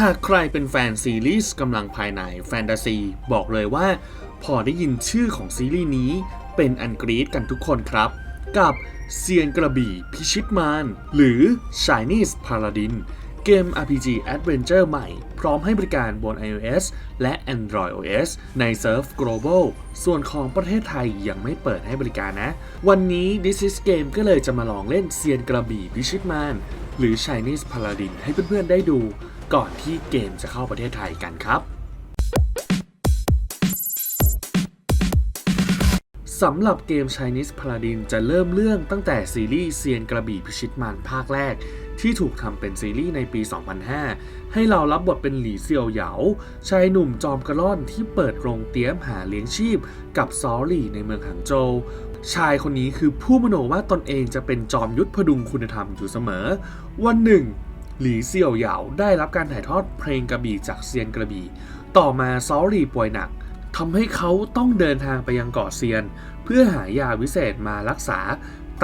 หากใครเป็นแฟนซีรีส์กำลังภายในแฟนตาซี บอกเลยว่า พอได้ยินชื่อของซีรีส์นี้ เป็นอันกรีดกันทุกคนครับ กับเซียนกระบี่พิชิตมารหรือ Chinese Paladin เกม RPG Adventure ใหม่ พร้อมให้บริการบน iOS และ Android OS ใน Surf Global ส่วนของประเทศไทยยังไม่เปิดให้บริการนะ วันนี้ This is Game ก็เลยจะมาลองเล่นเซียนกระบี่พิชิตมารหรือ Chinese Paladin ให้เพื่อนๆได้ดู ก่อนที่เกมจะเข้าประเทศไทยกันครับสำหรับเกม Chinese Paladin จะเริ่มเรื่องตั้งแต่ซีรีส์เซียนกระบี่พิชิตมารภาคแรก ที่ถูกทำเป็นซีรีส์ในปี 2005 ให้เรารับบทเป็นหลี่เซียวเหยาชายหนุ่มจอมกระล่อนที่เปิดโรงเตี้ยมหาเลี้ยงชีพ กับซอหลี่ในเมืองหางโจวชายคนนี้คือผู้มโนว่าตนเองจะเป็นจอมยุทธพดุงคุณธรรมอยู่เสมอ วันหนึ่ง หลีเซี่ยวเหยาได้รับการถ่ายทอดเพลงกระบี่จากเซียนกระบี่ ต่อมาซอรี่ป่วยหนักทำให้เขาต้องเดินทางไปยังเกาะเซียน เพื่อหายาวิเศษมารักษา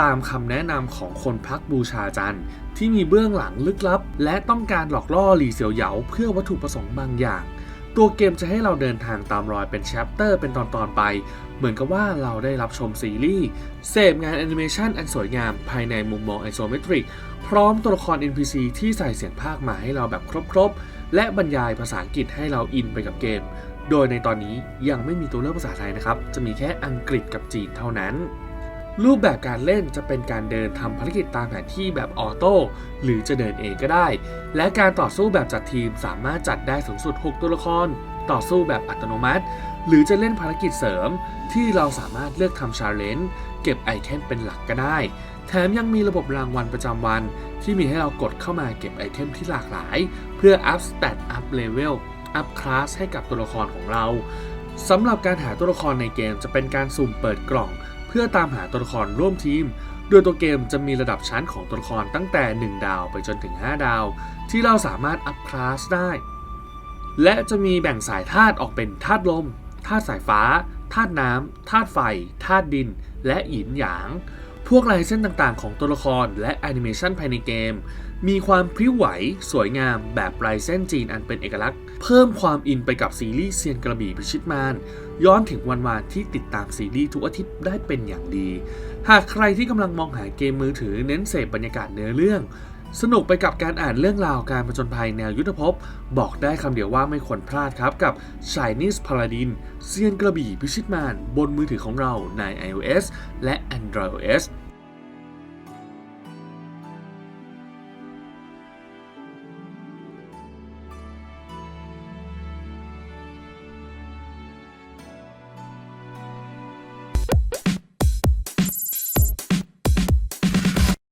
ตามคำแนะนำของคนพักบูชาจันที่มีเบื้องหลังลึกลับ และต้องการหลอกล่อหลีเซียวเหยาเพื่อวัตถุประสงค์บางอย่าง ตัวเกมจะให้เราเดินทางตามรอยเป็นแชปเตอร์เป็นตอนๆไป เหมือนกับว่าเราได้รับชมซีรีส์เสพงานแอนิเมชันอันสวยงามภายในมุมมองไอโซเมตริก พร้อมตัวละคร NPC ที่ใส่เสียงภาคมาให้เราแบบครบๆ และบรรยายภาษาอังกฤษให้เราอินไปกับเกม โดยในตอนนี้ยังไม่มีตัวเลือกภาษาไทยนะครับ จะมีแค่อังกฤษกับจีนเท่านั้น รูปแบบการเล่นจะเป็นการเดินทำภารกิจตามแผนที่แบบออโต้หรือจะเดินเองก็ได้ และการต่อสู้แบบจัดทีมสามารถจัดได้สูงสุด 6 ตัวละคร ต่อสู้แบบอัตโนมัติ หรือจะเล่นภารกิจเสริม ที่เราสามารถเลือกทำชาเลนจ์เก็บไอเทมเป็นหลักก็ได้ แถมยังมีระบบรางวัลประจำวัน ที่มีให้เรากดเข้ามาเก็บไอเทมที่หลากหลาย เพื่ออัพสเตตอัพเลเวลอัพคลาสให้กับตัวละครของเราสำหรับการหาตัวละครในเกมจะเป็นการสุ่มเปิดกล่อง เพื่อตามหาตัวละครร่วมทีม โดยตัวเกมจะมีระดับชั้นของตัวละครตั้งแต่ 1 ดาวไปจนถึง 5 ดาว ที่เราสามารถอัพคลาสได้ และจะมีแบ่งสายธาตุออกเป็นธาตุลมธาตุสายฟ้าธาตุน้ำธาตุไฟธาตุดิน และหยินหยาง พวกลายเส้นต่างๆ ของตัวละครและแอนิเมชันภายในเกม มีความพริ้วไหว สวยงามแบบลายเส้นจีนอันเป็นเอกลักษณ์ เพิ่มความอินไปกับซีรีส์เซียนกระบี่พิชิตมารย้อนถึงวันวานที่ติดตามซีรีส์ทุกอาทิตย์ได้เป็นอย่างดี หากใครที่กำลังมองหาเกมมือถือเน้นเสพบรรยากาศเนื้อเรื่อง สนุกไปกับการอ่านเรื่องราวการผจญภัยแนวยุทธภพ บอกได้คำเดียวว่าไม่ควรพลาดครับกับ Chinese Paladin เซียนกระบี่พิชิตมารบนมือถือของเราใน iOS และ Android OS